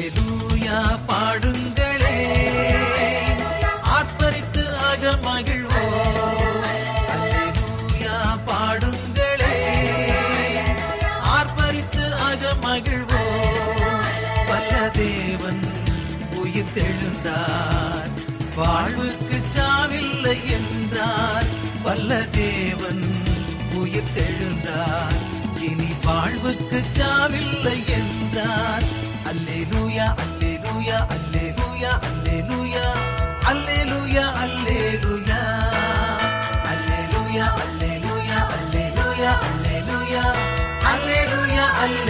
அல்லேலூயா பாடுங்களே. ஆர்ப்பரித்து ஆக மகிழ்வோம். அல்லேலூயா பாடுங்களே. ஆர்ப்பரித்து ஆக மகிழ்வோம். வல்ல தேவன் உயிர் தெழுந்தார். வாழ்வுக்கு சாவில்லை என்றார். பல்ல தேவன் உயிர் தெழுந்தார். இனி வாழ்வுக்கு சாவில்லை என்றார். அல்லேலூயா. Hallelujah, Hallelujah.